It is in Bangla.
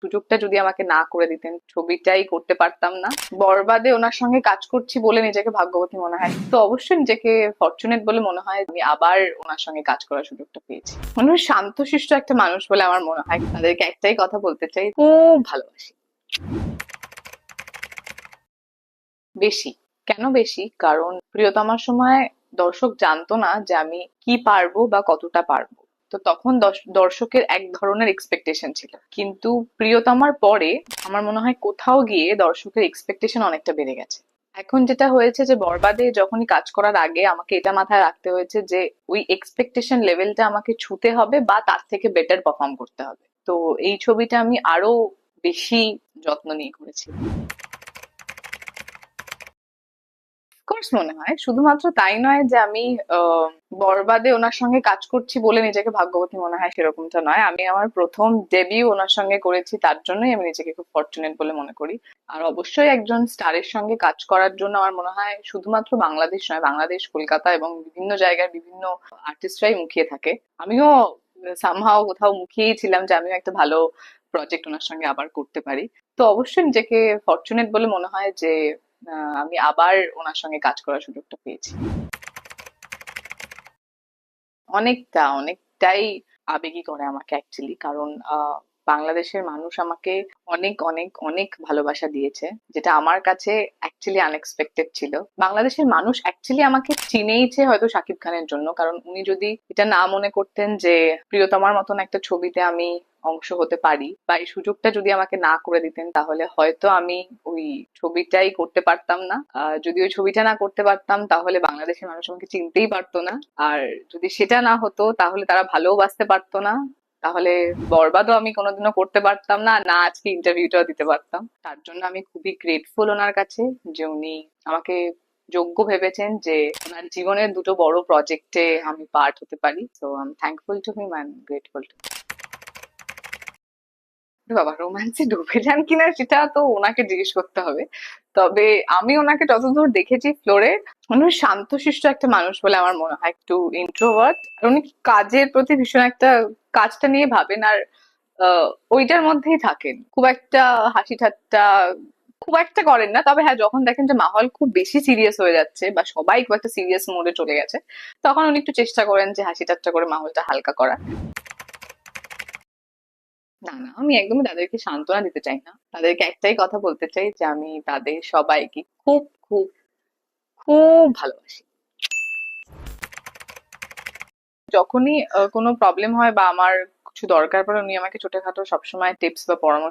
সুযোগটা যদি আমাকে না করে দিতেন, ছবিটাই করতে পারতাম না। বরবাদে ওনার সঙ্গে কাজ করছি বলে নিজেকে ভাগ্যবতী মনে হয়। তো অবশ্যই নিজেকে ফর্চুনেট বলে মনে হয়, আমি আবার ওনার সঙ্গে কাজ করার সুযোগটা পেয়েছি। মানুষ শান্তশিষ্ট একটা মানুষ বলে আমার মনে হয়। তাদেরকে একটাই কথা বলতে চাই, খুব ভালোবাসি। বেশি। কেন বেশি? কারণ প্রিয়তমার সময় দর্শক জানতো না যে আমি কি পারব বা কতটা পারব। তো তখন দর্শকের এক ধরনের এক্সপেকটেশন ছিল। কিন্তু প্রিয়তমার পরে আমার মনে হয় কোথাও গিয়ে দর্শকের এক্সপেকটেশন অনেকটা বেড়ে গেছে। এখন যেটা হয়েছে যে বরবাদে যখনই কাজ করার আগে আমাকে এটা মাথায় রাখতে হয়েছে যে ওই এক্সপেকটেশন লেভেলটা আমাকে ছুতে হবে বা তার থেকে বেটার পারফর্ম করতে হবে। তো এই ছবিটা আমি আরও বেশি যত্ন নিয়ে করেছি। কোর্স মনে হয়, শুধুমাত্র তাই নয় যে আমি বরবাদে ওনার সঙ্গে কাজ করছি বলে নিজেকে ভাগ্যবতী মনে হয় সেরকমটা নয়। আমি আমার প্রথম ডেবিউ ওনার সঙ্গে করেছি তার জন্যই আমি নিজেকে খুব ফর্চুনেট বলে মনে করি। আর অবশ্যই একজন স্টারের সঙ্গে কাজ করার জন্য আমার মনে হয় শুধুমাত্র বাংলাদেশ নয়, বাংলাদেশ, কলকাতা এবং বিভিন্ন জায়গার বিভিন্ন আর্টিস্টরাই মুখিয়ে থাকে। আমিও সামহাও কোথাও মুখিয়েই ছিলাম যে আমিও একটা ভালো প্রজেক্ট ওনার সঙ্গে আবার করতে পারি। তো অবশ্যই নিজেকে ফর্চুনেট বলে মনে হয় যে আমি আবার ওনার সঙ্গে কাজ করার সুযোগটা পেয়েছি। অনেকটা, অনেকটাই আবেগী করে আমাকে অ্যাকচুয়ালি কারণ বাংলাদেশের মানুষ আমাকে অনেক অনেক অনেক ভালোবাসা দিয়েছে, যেটা আমার কাছে অ্যাকচুয়ালি আনএক্সপেক্টেড ছিল। বাংলাদেশের মানুষ অ্যাকচুয়ালি আমাকে চিনেইছে হয়তো শাকিব খানের জন্য, কারণ উনি যদি এটা না মনে করতেন যে, প্রিয়তমার মতন একটা ছবিতে আমি অংশ হতে পারি বা এই সুযোগটা যদি আমাকে না করে দিতেন, তাহলে হয়তো আমি ওই ছবিটাই করতে পারতাম না। যদি ওই ছবিটা না করতে পারতাম, তাহলে বাংলাদেশের মানুষ আমাকে চিনতেই পারতো না। আর যদি সেটা না হতো, তাহলে তারা ভালোও ভালোবাসতে পারতো না। তাহলে বরবাদও আমি কোনোদিনও করতে পারতাম না না আজকে ইন্টারভিউটাও দিতে পারতাম। তার জন্য আমি খুবই গ্রেটফুল ওনার কাছে, যে উনি আমাকে যোগ্য ভেবেছেন যে ওনার জীবনের দুটো বড় প্রজেক্টে আমি পার্ট হতে পারি। So I am thankful to him and grateful to বাবা, রোম্যান্সে ডুবে যান কিনা সেটা তো ওনাকে জিজ্ঞেস করতে হবে। তবে আমি ওনাকে যতদূর দেখেছি ফ্লোরে, উনি শান্তশিষ্ট একটা মানুষ বলে আমার মনে হয়, একটু ইন্ট্রোভার্ট আর উনি কাজের প্রতি ভীষণ একটা কাজটা নিয়ে ভাবেন আর ওইটার মধ্যেই থাকেন। খুব একটা হাসি ঠাট্টা, খুব একটা করেন না, তবে হ্যাঁ যখন দেখেন যে মাহল খুব বেশি সিরিয়াস হয়ে যাচ্ছে বা সবাই খুব একটা সিরিয়াস মোডে চলে গেছে, তখন উনি একটু চেষ্টা করেন যে হাসি ঠাট্টা করে মাহলটা হালকা করা না না, আমি একদমই তাদেরকে সান্ত্বনা দিতে চাই না। তাদেরকে একটাই কথা বলতে চাই যে, আমি তাদের সবাইকে খুব খুব খুব ভালোবাসি। যখনই কোনো প্রবলেম হয় বা আমার কিছু দরকার পড়ে, উনি আমাকে ছোটখাটো সবসময় টিপস বা পরামর্শ